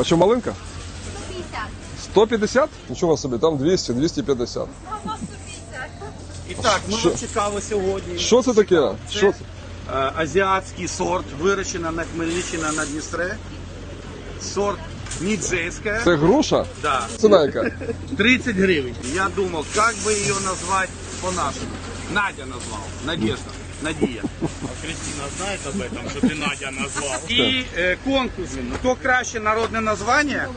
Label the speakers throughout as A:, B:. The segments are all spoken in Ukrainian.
A: А що малинка?
B: 150.
A: 150? Нічого собі, там 200, 250.
C: І так, ми
A: Що?
C: цікаво сьогодні.
A: Що це таке?
C: Це
A: Що це?
C: е, азіатський сорт, вирощена на Хмельниччині на Дністре. Сорт ніджейська.
A: Це груша?
C: Да.
A: Ціна яка?
C: 30 гривень. Я думав, як би її назвати по-нашому. Надя назвав. Надежда. Надія.
D: А Кристина знает об этом, что ты Надя назвал?
C: І е, конкурс. Хто краще народне названня,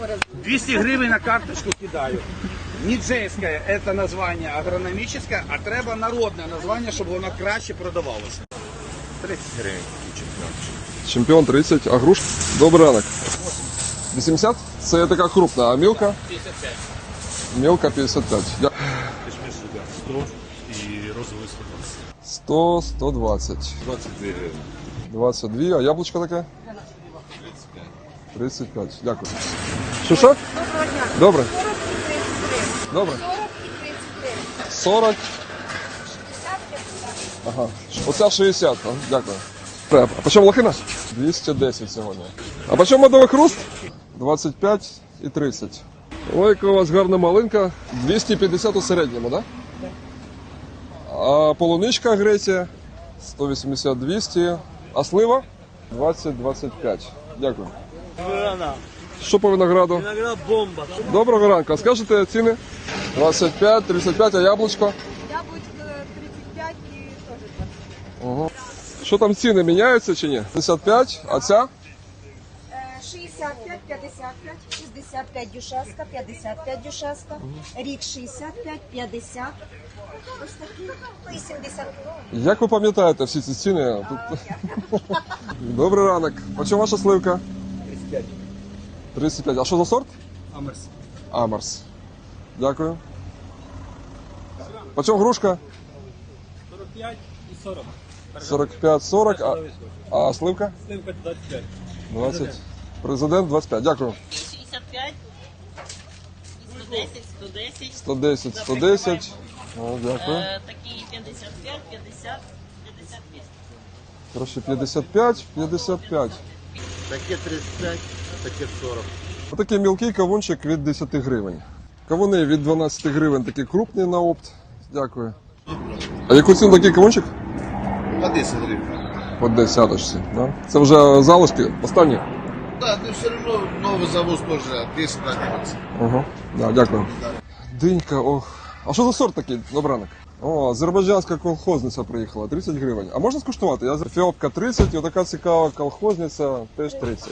C: 200 гривень на карточку кидаю. Ніджейське – це названня агрономічне, а треба народне названня, щоб воно краще продавалося. 30 гривень.
A: Чемпіон 30, а груш? Добрий ранок. 80? Це така крупна, а мілка?
D: 55.
A: Мілка 55. Я-
D: Кишмиш сюда 100 и розовый 120.
A: 100, 120.
D: 22 гривны.
A: 22, а яблучко таке? 35. 35, дякую. Що що?
B: Доброго дня.
A: Добре.
B: 40 і 33.
A: Добре.
B: 40 і 33.
A: 40. Ага. Оця 60, а, дякую. А по чому лохина? 210 сьогодні. А по чому медовий хруст? 25 і 30. Ой, яка у вас гарна малинка. 250 у середньому, так? Да? А полуничка Греція 180-200. А слива? 20-25. Дякую.
E: Вона.
A: Що по винограду?
E: Виноград бомба.
A: Доброго ранку. Скажете ціни? 25, 35, а яблучко?
B: Яблучко 35 і теж 20.
A: Ого. Що там ціни міняються чи ні? 55, а ця?
B: Е, 65, 55, 65 дюшеска, 55 дюшеска, рік 65, 50. Ось такі 80
A: Як ви пам'ятаєте всі ці ціни? Тут... Добрий ранок. А чому ваша сливка?
C: 35.
A: 35. А що за сорт?
C: Амерс.
A: Амарс. Дякую. По чому грушка?
E: 45 і 40.
A: 45, 40, а, а сливка?
E: Сливка 25.
A: 20. Президент 25. Дякую.
F: 65, 110, 110,
A: 110, 110. О, дякую.
F: е, такі 55, 50, 55.
A: Коротше, 55, 55.
D: Таке 35, таке 40.
A: Отакий мілкий кавунчик від 10 гривень. Кавуни від 12 гривень такі крупні на опт. Дякую. А яку ціну такий кавунчик?
G: По 10 гривен.
A: По десяточці. Да? Це вже залишки останні?
G: Да, но все одно новий завоз теж 10 продается.
A: Ага. Да, дякую. Динька, ох. А що за сорт такий? Добранок. О, азербайджанська колхозниця приїхала, 30 гривень. А можна скуштувати? Я з- Ефіопка 30 і отака цікава колхозниця теж 30.